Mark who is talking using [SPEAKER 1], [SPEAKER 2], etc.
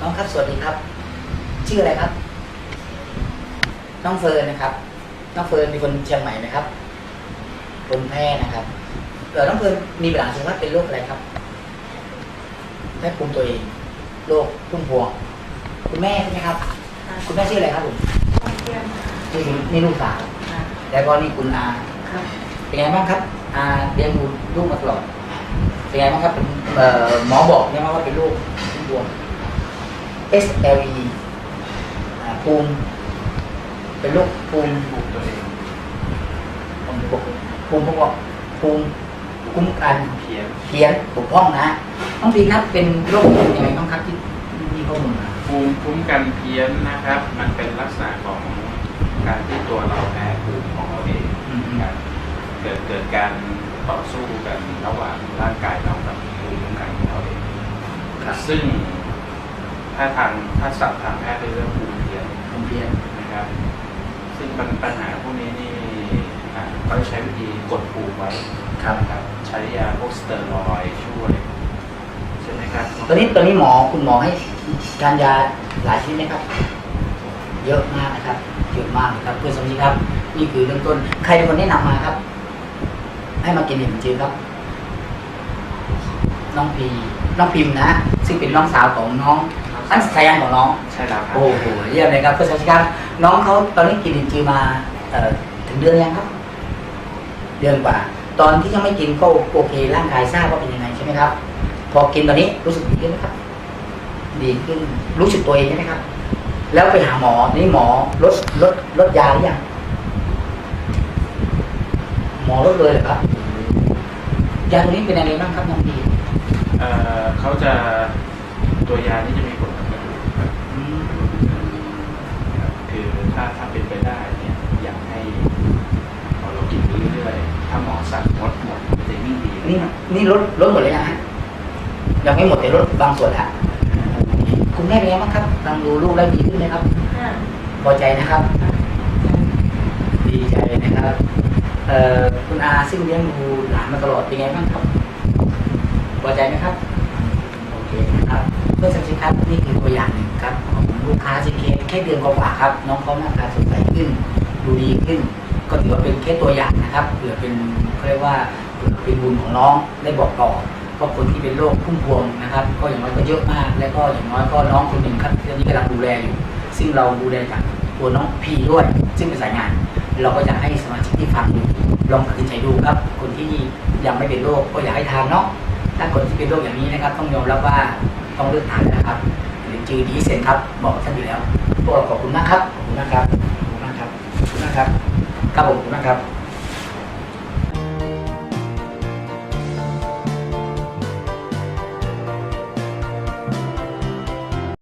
[SPEAKER 1] น้องครับสวัสดีครับ ชื่ออะไรครับ น้องเฟิร์นนะครับ น้องเฟิร์นเป็นคนเชียงใหม่ไหมครับ คนแพร่นะครับเออน้องเฟิร์นมีปัญหาสุขภาพเป็นโรคอะไรครับแพ้ภูมิตัวเองโรคพุ่มพวง คุณแม่ใช่ไหมครับ คุณแม่ชื่ออะไรครับผมชื่อนี่ลูกสาวแล้วก็นี่คุณอา
[SPEAKER 2] ครับ
[SPEAKER 1] เป็นไงบ้างครับอาเลี้ยงดูลูกมาตลอดเป็นไงบ้างครับเป็นเอ่อหมอบอกใช่ไหมว่าเป็นลูกพุ่มพวง SLE อ่าภูมิเป็นโรคภูมิ
[SPEAKER 3] ปลูกตัวเอง
[SPEAKER 1] ภูมิภูมิพวกภูมิคุ้มกัน
[SPEAKER 3] เพี้ยน
[SPEAKER 1] เพี้ยนบกพร่องนะน้องพีครับเป็นโรคยังไงบ้างครับที่ที่ข้อมูลมา
[SPEAKER 3] ภูมิคุ้มกันเพี้ยนนะครับ มันเป็นลักษณะของการที่ตัวเราแพ้ภูมิของเราเอง
[SPEAKER 1] อืม
[SPEAKER 3] นะครับเกิดเกิดการต่อสู้กันระหว่างร่างกายเรากับภูมิคุ้มกันของเราเอง
[SPEAKER 1] ครับ
[SPEAKER 3] ซึ่ง ถ้าทางถ้าศัพท์ทางแพทย์เรียกว่าภูมิเพี้ยน
[SPEAKER 1] ภูมิเพี้ยน
[SPEAKER 3] นะครับ ซึ่งปัญปัญหาพวกนี้นี่อ่าเขาจะใช้วิธีกดภูมิไว้
[SPEAKER 1] ครับ
[SPEAKER 3] นะครับใช้ยาพวกสเตียรอยด์ช่วยใช่ไหมครับ
[SPEAKER 1] ตอนนี้ตอนนี้หมอคุณหมอให้ทานยาหลายชนิดไหมครับ เยอะมากนะครับเยอะมากนะครับเพื่อนสมาชิกครับ นี่คือเริ่มต้นใครเป็นคนแนะนำมาครับ ให้มากินเห็นจริงครับ น้องพีน้องพิมพ์นะ ซึ่งเป็นน้องสาวของน้อง อันสายันของน้อง
[SPEAKER 3] ใช่แล้วครับ
[SPEAKER 1] โอ้โหเยี่ยมเลยครับเพื่อนสมาชิกครับน้องเขาตอนนี้กินลินจือมาเอ่อถึงเดือนยังครับ เดือนกว่า ตอนที่ยังไม่กินก็โอเคร่างกายทราบว่าเป็นยังไงใช่ไหมครับ พอกินตอนนี้รู้สึกดีขึ้นไหมครับ ดีขึ้นรู้สึกตัวเองใช่ไหมครับ แล้วไปหาหมอนี่หมอลดลดลดยาหรือยังหมอลดเลยเหรอครับยาตัวนี้เป็นอะไรบ้างครับน้องพี
[SPEAKER 3] เอ่อเขาจะตัวยานี่จะมีผลกับกระดูกครับ
[SPEAKER 1] อืม
[SPEAKER 3] ครับคือถ้าถ้าเป็นไปได้เนี่ยอยากให้พอ เรากินไปเรื่อยๆถ้าหมอสั่งงดหมดมันจะยิ่งดี
[SPEAKER 1] นี่
[SPEAKER 3] นะครับ
[SPEAKER 1] นี่ลดลดหมดเลยนะฮะยังไม่หมดแต่ลดบางส่วนละคุณแม่เป็นไงบ้างครับกำลังดูลูกแล้วดีขึ้นไหมครับ
[SPEAKER 2] ห้า
[SPEAKER 1] พอใจนะครับ ดีใจนะครับเอ่อคุณอาซึ่งเลี้ยงดูหลานมาตลอดเป็นไงบ้างครับพอใจไหมครับโอเคนะครับเพื่อนสมาชิกครับนี่คือตัวอย่างหนึ่งครับของลูกค้าซีเคแค่เดือนกว่าๆครับ น้องเขาหน้าตาสดใสขึ้น ดูดีขึ้น ก็ถือว่าเป็นแค่ตัวอย่างนะครับเผื่อเป็นเขาเรียกว่าเผื่อเป็นบุญของน้องได้บอกต่อว่าคนที่เป็นโรคพุ่มพวงนะครับ ก็อย่างน้อยก็เยอะมาก และก็อย่างน้อยก็น้องคนหนึ่งครับที่ตอนนี้กำลังดูแลอยู่ ซึ่งเราดูแลจากตัวน้องพีด้วย ซึ่งเป็นสายงาน เราก็จะให้สมาชิกที่ฟังอยู่ลองตัดสินใจดูครับ คนที่ยังไม่เป็นโรคก็อยากให้ทานเนาะถ้าคนที่เป็นโรคอย่างนี้นะครับ ต้องยอมรับว่าต้องเลือกทานนะครับหรือจือดีเซนครับบอกท่านอยู่แล้วพวกเราขอบคุณมากครับขอบคุณมากครับขอบคุณมากครับขอบคุณมากครับ ครับผมนะครับ